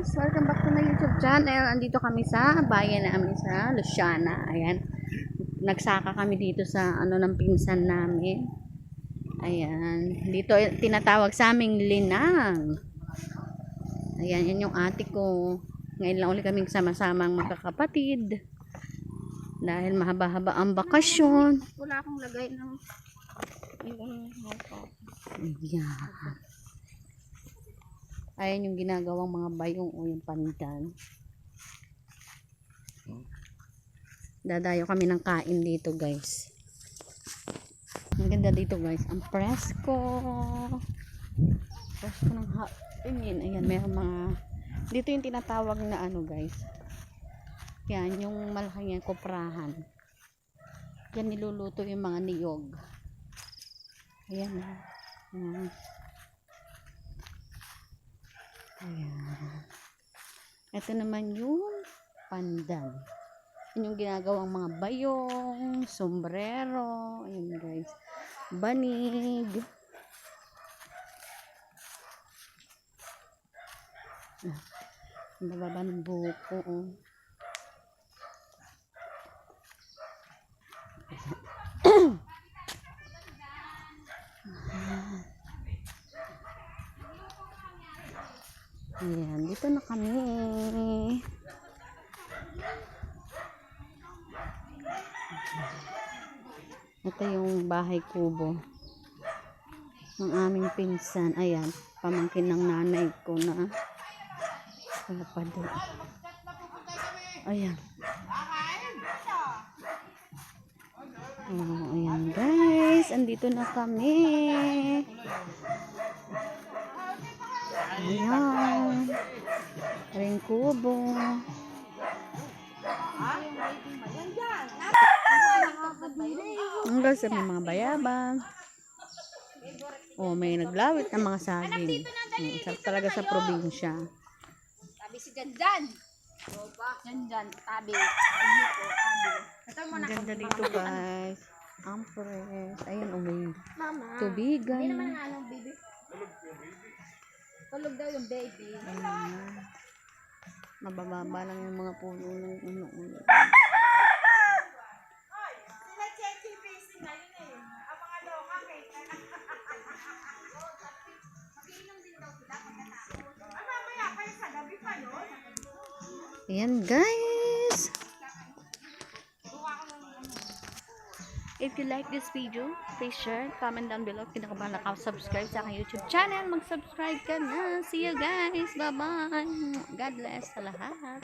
guys! Welcome back to my YouTube channel. Andito kami sa bayan namin sa Luciana. Ayan. Nagsaka kami dito sa ano ng pinsan namin. Ayan. Dito eh, tinatawag sa aming Linang. Ayan, yan yung ate ko. Ngayon lang ulit kaming sama-samang magkakapatid. Dahil mahaba-haba ang bakasyon. Wala akong lagay ng yung Ayan. Ayan yung ginagawang mga bayong o yung pandan. Dadayo kami ng kain dito guys. Ang ganda dito guys. Ang presko. Presko ng hapingin. Ayan, meron mga... Dito yung tinatawag na ano guys. Yan, yung malaking yan, koprahan. Yan niluluto yung mga niyog. Ayan. Ayan. Ayan. Ito naman yung pandan. Yun yung ginagawang mga bayong, sombrero, ayan guys. Banig. Ah, bababa ng buko. oh. Ayan, dito na kami. Ito yung bahay kubo ng aming pinsan. Ayan, pamangkin ng nanay ko na kapado. Ayan. Oh, ayan guys, andito na kami. Ayan. Ring kubo. Ang guys, may mga bayabang. Oh, may naglawit ng mga saging. Hmm, sarap talaga sa probinsya. Tabi si Janjan. Janjan, tabi. Ang ganda dito guys. Ang fresh. Ayun, oh, may Mama. tubigan. Hindi naman nga. Tulog daw yung baby. Mabababa lang yung mga puno ng uno-uno. Ayan guys. If you like this video, please share, comment down below. Ka ba subscribe sa aking YouTube channel, mag-subscribe ka na. See you guys. Bye-bye. God bless sa lahat.